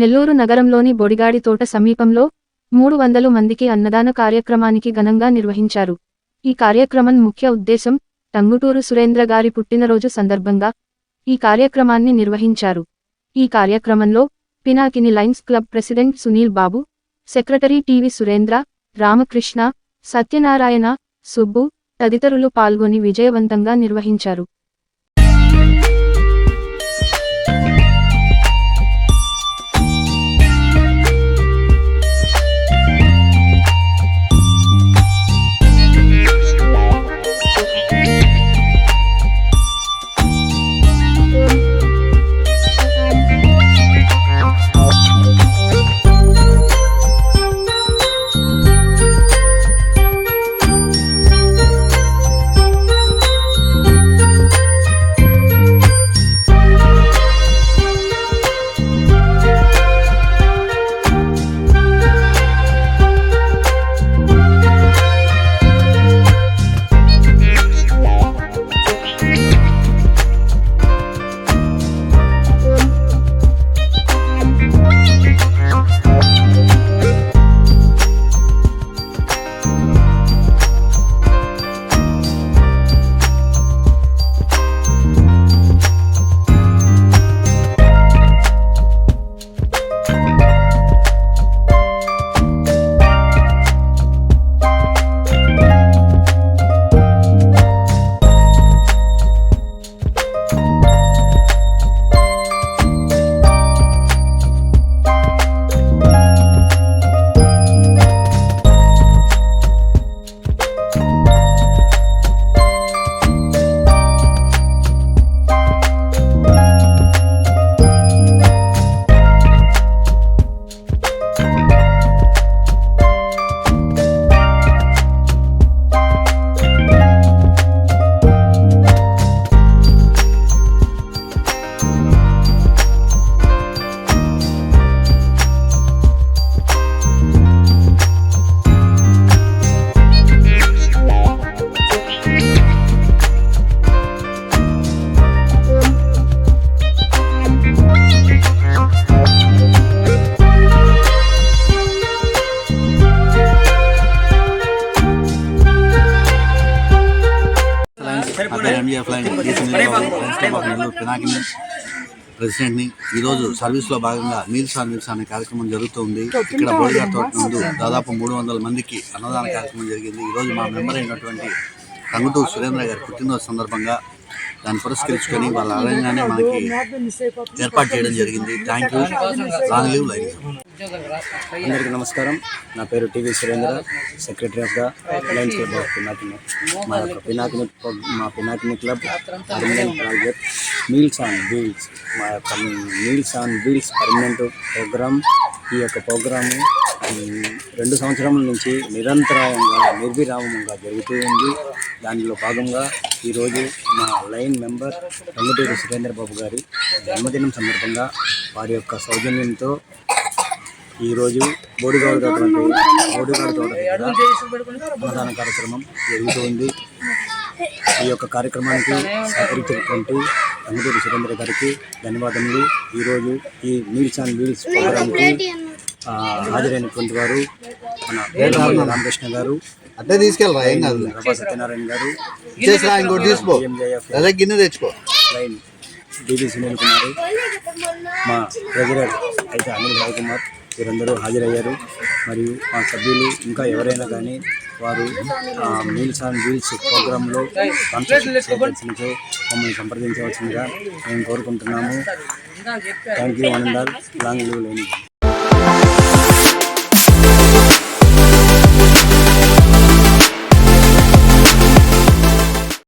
నెల్లూరు నగరంలోని బొడిగాడి తోట సమీపంలో మూడు వందలు మందికి అన్నదాన కార్యక్రమానికి ఘనంగా నిర్వహించారు. ఈ కార్యక్రమం ముఖ్య ఉద్దేశం టంగుటూరు సురేంద్ర గారి పుట్టినరోజు సందర్భంగా ఈ కార్యక్రమాన్ని నిర్వహించారు. ఈ కార్యక్రమంలో Pinakini Lions Club president Sunil Babu secretary TV Surendra Ramakrishna Satyanarayana Subbu తదితరులు పాల్గొని విజయవంతంగా నిర్వహించారు. ఎంజిఎఫ్ లైన్ పినాకిని ప్రెసిడెంట్ని ఈరోజు సర్వీస్లో భాగంగా మీల్స్ ఆన్ మీల్స్ అనే కార్యక్రమం జరుగుతుంది. ఇక్కడ బోడిగార్ తోట ముందు దాదాపు మూడు వందల మందికి అన్నదాన కార్యక్రమం జరిగింది. ఈరోజు మా మెంబర్ అయినటువంటి కంగుటూరు సురేంద్ర గారి పుట్టినరోజు సందర్భంగా దాన్ని పురస్కరించుకొని వాళ్ళ ఆలయంగానే మనకి ఏర్పాటు చేయడం జరిగింది. Thank you long live Lions అందరికీ నమస్కారం. నా పేరు TV Surendra secretary of the Lions Club of Pinakini మా యొక్క పినాకిని మా Pinakini club permanent project meals on wheels మా యొక్క meals on wheels permanent programme ఈ యొక్క ప్రోగ్రాము రెండు సంవత్సరముల నుంచి నిరంతరాయంగా నిర్విరామంగా జరుగుతూ ఉంది. దానిలో భాగంగా ఈరోజు మా లైన్ మెంబర్ రంగుటూరి సురేంద్ర బాబు గారి జన్మదినం సందర్భంగా వారి యొక్క సౌజన్యంతో ఈరోజు బోడిగాడు బోడిగాడు తోట అన్నదాన కార్యక్రమం జరుగుతూ ఉంది. ఈ యొక్క కార్యక్రమానికి సహకరించినటువంటి రంగుటూరి సురేంద్ర గారికి ధన్యవాదములు. ఈరోజు ఈ మీల్స్ అండ్ వీల్స్ ప్రోగ్రామ్కి హాజరైనటువంటి వారు మన వేదవల్లి రామకృష్ణ గారు అట్టే తీసుకెళ్ళరా ఏం కాదు. రభా సత్యనారాయణ గారు చేసిరా ఇంకోటి తీసుకో. ఎంజేఎఫ్ అదే గిన్నె తెచ్చుకో. డిబి సునీల్ కుమార్ మా ట్రెజరర్ అయితే అనిల్ రాయ్ కుమార్ వీరందరూ హాజరయ్యారు. మరియు మా సభ్యులు ఇంకా ఎవరైనా కానీ వారు మీల్స్ అండ్ వీల్స్ ప్రోగ్రాంలో స్పాన్సర్షిప్ చేయవలసినచో మమ్మల్ని సంప్రదించవలసిందిగా మేము కోరుకుంటున్నాము. థ్యాంక్ యూ ఆనందాల్ లాంగ్ లీవ్ లేని